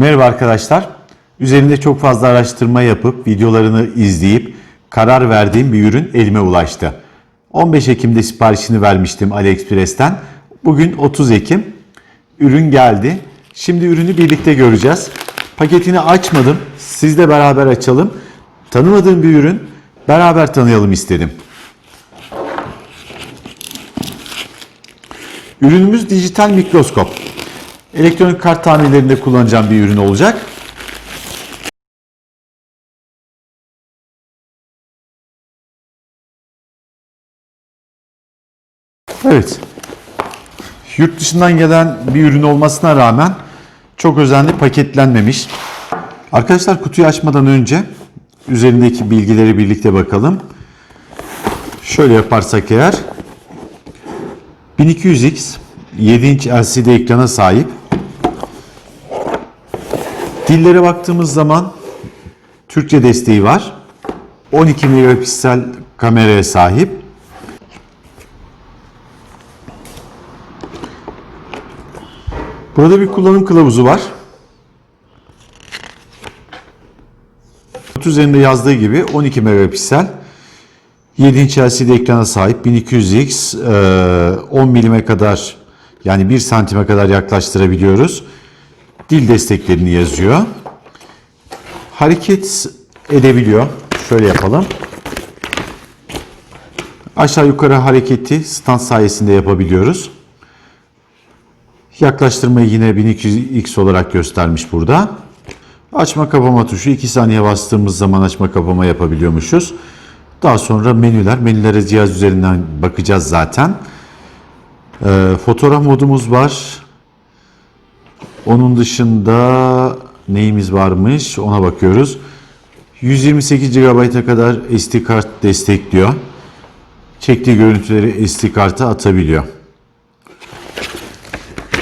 Merhaba arkadaşlar. Üzerinde çok fazla araştırma yapıp videolarını izleyip karar verdiğim bir ürün elime ulaştı. 15 Ekim'de siparişini vermiştim AliExpress'ten. Bugün 30 Ekim. Ürün geldi. Şimdi ürünü birlikte göreceğiz. Paketini açmadım. Sizle beraber açalım. Tanımadığım bir ürün. Beraber tanıyalım istedim. Ürünümüz dijital mikroskop. Elektronik kart tamirlerinde kullanacağım bir ürün olacak. Evet. Yurt dışından gelen bir ürün olmasına rağmen çok özenli paketlenmemiş. Arkadaşlar kutuyu açmadan önce üzerindeki bilgileri birlikte bakalım. Şöyle yaparsak eğer 1200X 7 inç LCD ekrana sahip. Dillere baktığımız zaman Türkçe desteği var. 12 megapiksel kameraya sahip. Burada bir kullanım kılavuzu var. Kutu üzerinde yazdığı gibi 12 megapiksel 7 inç LCD ekrana sahip 1200X e, 10 milime kadar yani 1 santime kadar yaklaştırabiliyoruz. Dil desteklerini yazıyor. Hareket edebiliyor. Şöyle yapalım. Aşağı yukarı hareketi stand sayesinde yapabiliyoruz. Yaklaştırmayı yine 1200X olarak göstermiş burada. Açma kapama tuşu 2 saniye bastığımız zaman açma kapama yapabiliyormuşuz. Daha sonra menüler. Menülere cihaz üzerinden bakacağız zaten. Ee, fotoğraf modumuz var. Onun dışında neyimiz varmış ona bakıyoruz. 128 GB'a kadar SD kart destekliyor. Çektiği görüntüleri SD karta atabiliyor.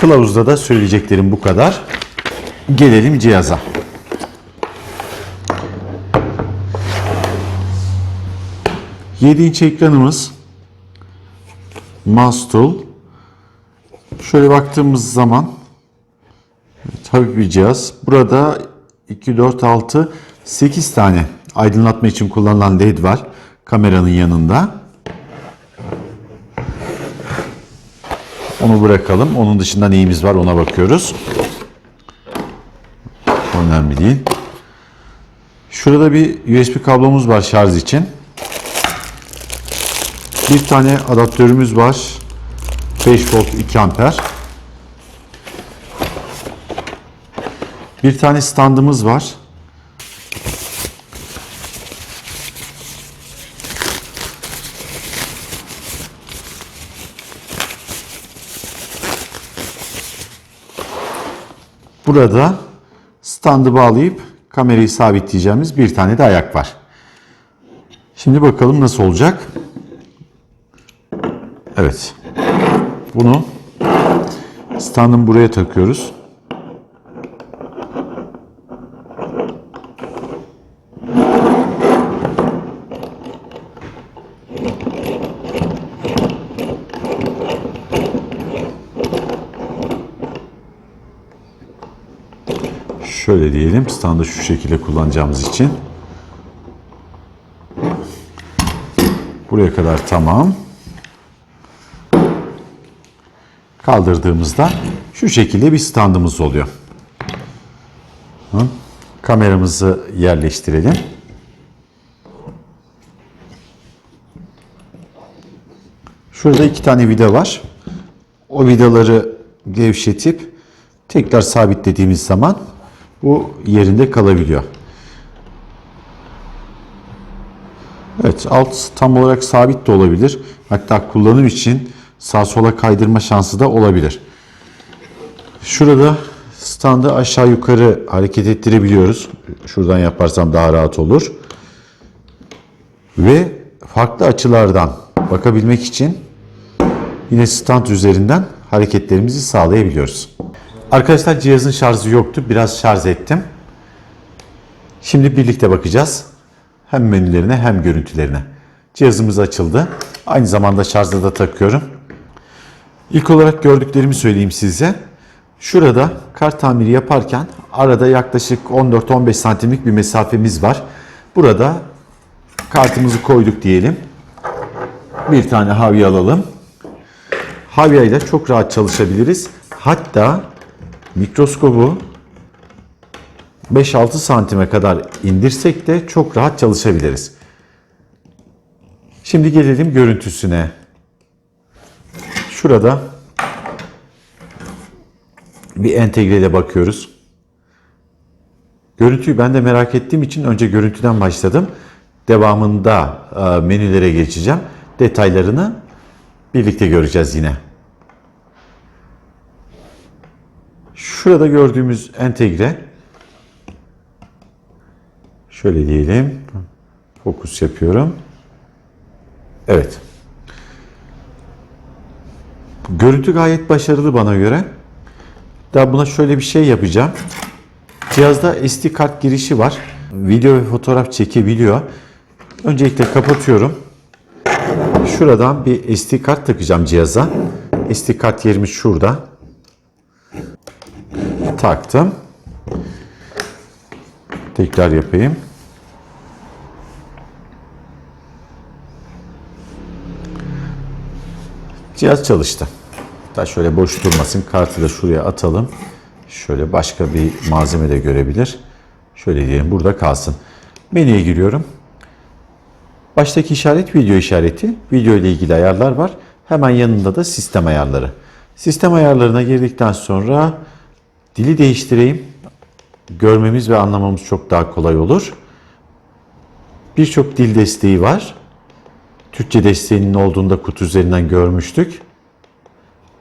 Kılavuzda da söyleyeceklerim bu kadar. Gelelim cihaza. Yedi inç ekranımız. Tool. Şöyle baktığımız zaman hafif bir cihaz. Burada 2, 4, 6, 8 tane aydınlatma için kullanılan led var kameranın yanında. Onu bırakalım. Onun dışında neyimiz var ona bakıyoruz. Önemli değil. Şurada bir USB kablomuz var şarj için. Bir tane adaptörümüz var. 5 volt 2 amper. Bir tane standımız var. Burada standı bağlayıp kamerayı sabitleyeceğimiz bir tane de ayak var. Şimdi bakalım nasıl olacak. Evet. Bunu standın buraya takıyoruz. Şöyle diyelim standı şu şekilde kullanacağımız için. Buraya kadar tamam. Kaldırdığımızda şu şekilde bir standımız oluyor. Kameramızı yerleştirelim. Şurada iki tane vida var. O vidaları gevşetip tekrar sabitlediğimiz zaman bu yerinde kalabiliyor. Evet alt tam olarak sabit de olabilir. Hatta kullanım için sağ sola kaydırma şansı da olabilir. Şurada standı aşağı yukarı hareket ettirebiliyoruz. Şuradan yaparsam daha rahat olur. Ve farklı açılardan bakabilmek için yine stand üzerinden hareketlerimizi sağlayabiliyoruz. Arkadaşlar cihazın şarjı yoktu. Biraz şarj ettim. Şimdi birlikte bakacağız. Hem menülerine hem görüntülerine. Cihazımız açıldı. Aynı zamanda şarjda da takıyorum. İlk olarak gördüklerimi söyleyeyim size. Şurada kart tamiri yaparken arada yaklaşık 14-15 santimlik bir mesafemiz var. Burada kartımızı koyduk diyelim. Bir tane havya alalım. Havya ile çok rahat çalışabiliriz. Hatta mikroskobu 5-6 santime kadar indirsek de çok rahat çalışabiliriz. Şimdi gelelim görüntüsüne. Şurada bir entegre ile bakıyoruz. Görüntüyü ben de merak ettiğim için önce görüntüden başladım. Devamında e, menülere geçeceğim. Detaylarını birlikte göreceğiz yine. Şurada gördüğümüz entegre şöyle diyelim. Fokus yapıyorum. Evet. Görüntü gayet başarılı bana göre. Daha buna şöyle bir şey yapacağım. Cihazda SD kart girişi var. Video ve fotoğraf çekebiliyor. Öncelikle kapatıyorum. Şuradan bir SD kart takacağım cihaza. SD kart yerimiz şurada. Taktım. Tekrar yapayım. Cihaz çalıştı. Hatta şöyle boş durmasın. Kartı da şuraya atalım. Şöyle başka bir malzeme de görebilir. Şöyle diyelim burada kalsın. Menüye giriyorum. Baştaki işaret video işareti. Video ile ilgili ayarlar var. Hemen yanında da sistem ayarları. Sistem ayarlarına girdikten sonra dili değiştireyim. Görmemiz ve anlamamız çok daha kolay olur. Birçok dil desteği var. Türkçe desteğinin olduğunda kutu üzerinden görmüştük.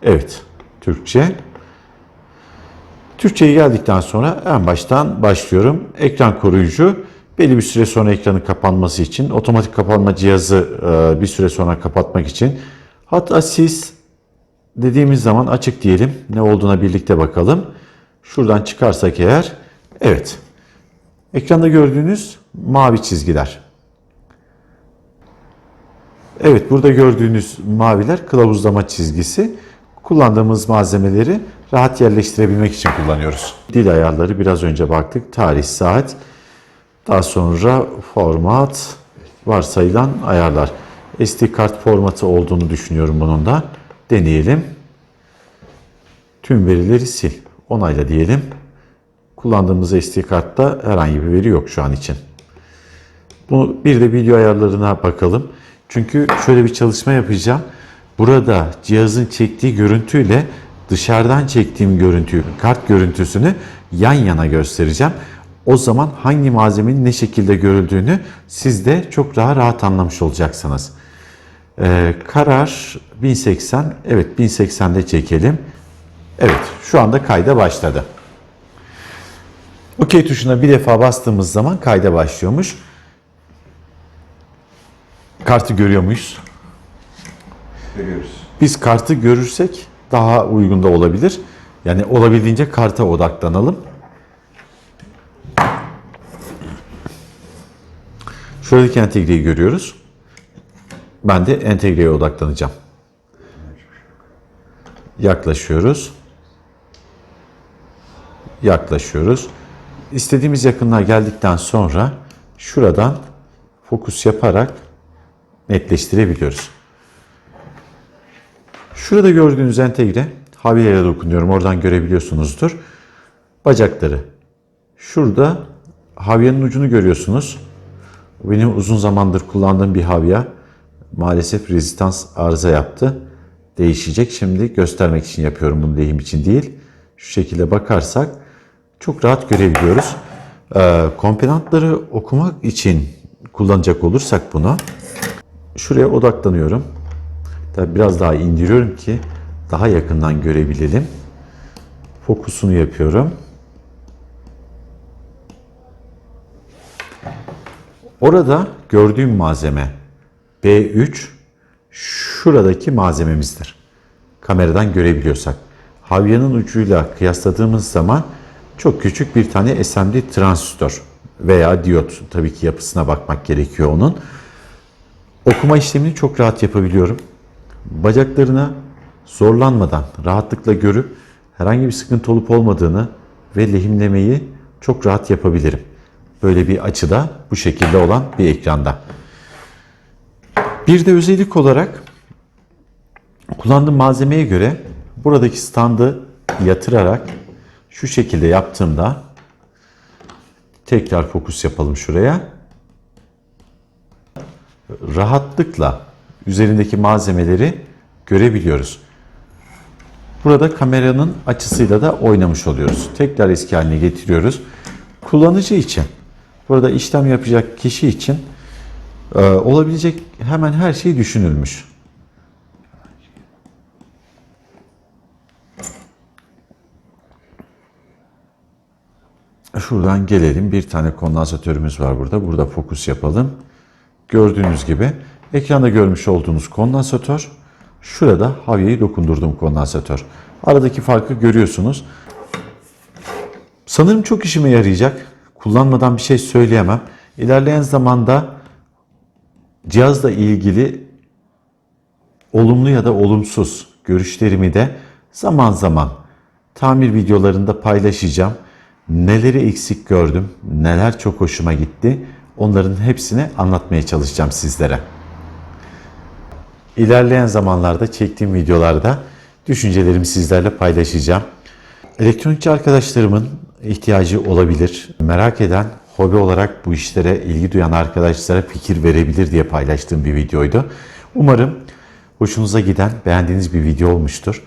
Evet, Türkçe. Türkçe'ye geldikten sonra en baştan başlıyorum. Ekran koruyucu belli bir süre sonra ekranın kapanması için, otomatik kapanma cihazı e, bir süre sonra kapatmak için. Hatta siz dediğimiz zaman açık diyelim. Ne olduğuna birlikte bakalım. Şuradan çıkarsak eğer, evet. Ekranda gördüğünüz mavi çizgiler. Evet burada gördüğünüz maviler kılavuzlama çizgisi. Kullandığımız malzemeleri rahat yerleştirebilmek için kullanıyoruz. Dil ayarları biraz önce baktık. Tarih, saat. Daha sonra format, varsayılan ayarlar. SD kart formatı olduğunu düşünüyorum bunun da. Deneyelim. Tüm verileri sil. Onayla diyelim. Kullandığımız SD kartta herhangi bir veri yok şu an için. Bu bir de video ayarlarına bakalım. Çünkü şöyle bir çalışma yapacağım. Burada cihazın çektiği görüntüyle dışarıdan çektiğim görüntüyü, kart görüntüsünü yan yana göstereceğim. O zaman hangi malzemenin ne şekilde görüldüğünü siz de çok daha rahat anlamış olacaksınız. Ee, karar 1080. Evet 1080'de çekelim. Evet şu anda kayda başladı. OK tuşuna bir defa bastığımız zaman kayda başlıyormuş. Kartı görüyor muyuz? Görüyoruz. Biz kartı görürsek daha uygun da olabilir. Yani olabildiğince karta odaklanalım. Şuradaki entegreyi görüyoruz. Ben de entegreye odaklanacağım. Yaklaşıyoruz. Yaklaşıyoruz. İstediğimiz yakınlığa geldikten sonra şuradan fokus yaparak netleştirebiliyoruz. Şurada gördüğünüz entegre havyaya dokunuyorum. Oradan görebiliyorsunuzdur. Bacakları. Şurada havyanın ucunu görüyorsunuz. Benim uzun zamandır kullandığım bir havya. Maalesef rezistans arıza yaptı. Değişecek. Şimdi göstermek için yapıyorum bunu lehim için değil. Şu şekilde bakarsak çok rahat görebiliyoruz. Komponentleri okumak için kullanacak olursak bunu şuraya odaklanıyorum. Tabii biraz daha indiriyorum ki daha yakından görebilelim. Fokusunu yapıyorum. Orada gördüğüm malzeme B3 şuradaki malzememizdir. Kameradan görebiliyorsak. Havyanın ucuyla kıyasladığımız zaman çok küçük bir tane SMD transistör veya diyot tabii ki yapısına bakmak gerekiyor onun. Okuma işlemini çok rahat yapabiliyorum. Bacaklarına zorlanmadan rahatlıkla görüp herhangi bir sıkıntı olup olmadığını ve lehimlemeyi çok rahat yapabilirim. Böyle bir açıda bu şekilde olan bir ekranda. Bir de özellik olarak kullandığım malzemeye göre buradaki standı yatırarak şu şekilde yaptığımda tekrar fokus yapalım şuraya. Rahatlıkla üzerindeki malzemeleri görebiliyoruz. Burada kameranın açısıyla da oynamış oluyoruz. Tekrar eski haline getiriyoruz. Kullanıcı için, burada işlem yapacak kişi için e, olabilecek hemen her şey düşünülmüş. Şuradan gelelim. Bir tane kondansatörümüz var burada. Burada fokus yapalım. Gördüğünüz gibi ekranda görmüş olduğunuz kondansatör. Şurada havyayı dokundurduğum kondansatör. Aradaki farkı görüyorsunuz. Sanırım çok işime yarayacak. Kullanmadan bir şey söyleyemem. İlerleyen zamanda cihazla ilgili olumlu ya da olumsuz görüşlerimi de zaman zaman tamir videolarında paylaşacağım. Neleri eksik gördüm, neler çok hoşuma gitti onların hepsini anlatmaya çalışacağım sizlere. İlerleyen zamanlarda çektiğim videolarda düşüncelerimi sizlerle paylaşacağım. Elektronikçi arkadaşlarımın ihtiyacı olabilir. Merak eden, hobi olarak bu işlere ilgi duyan arkadaşlara fikir verebilir diye paylaştığım bir videoydu. Umarım hoşunuza giden, beğendiğiniz bir video olmuştur.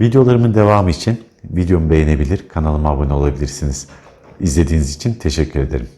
Videolarımın devamı için videomu beğenebilir, kanalıma abone olabilirsiniz. İzlediğiniz için teşekkür ederim.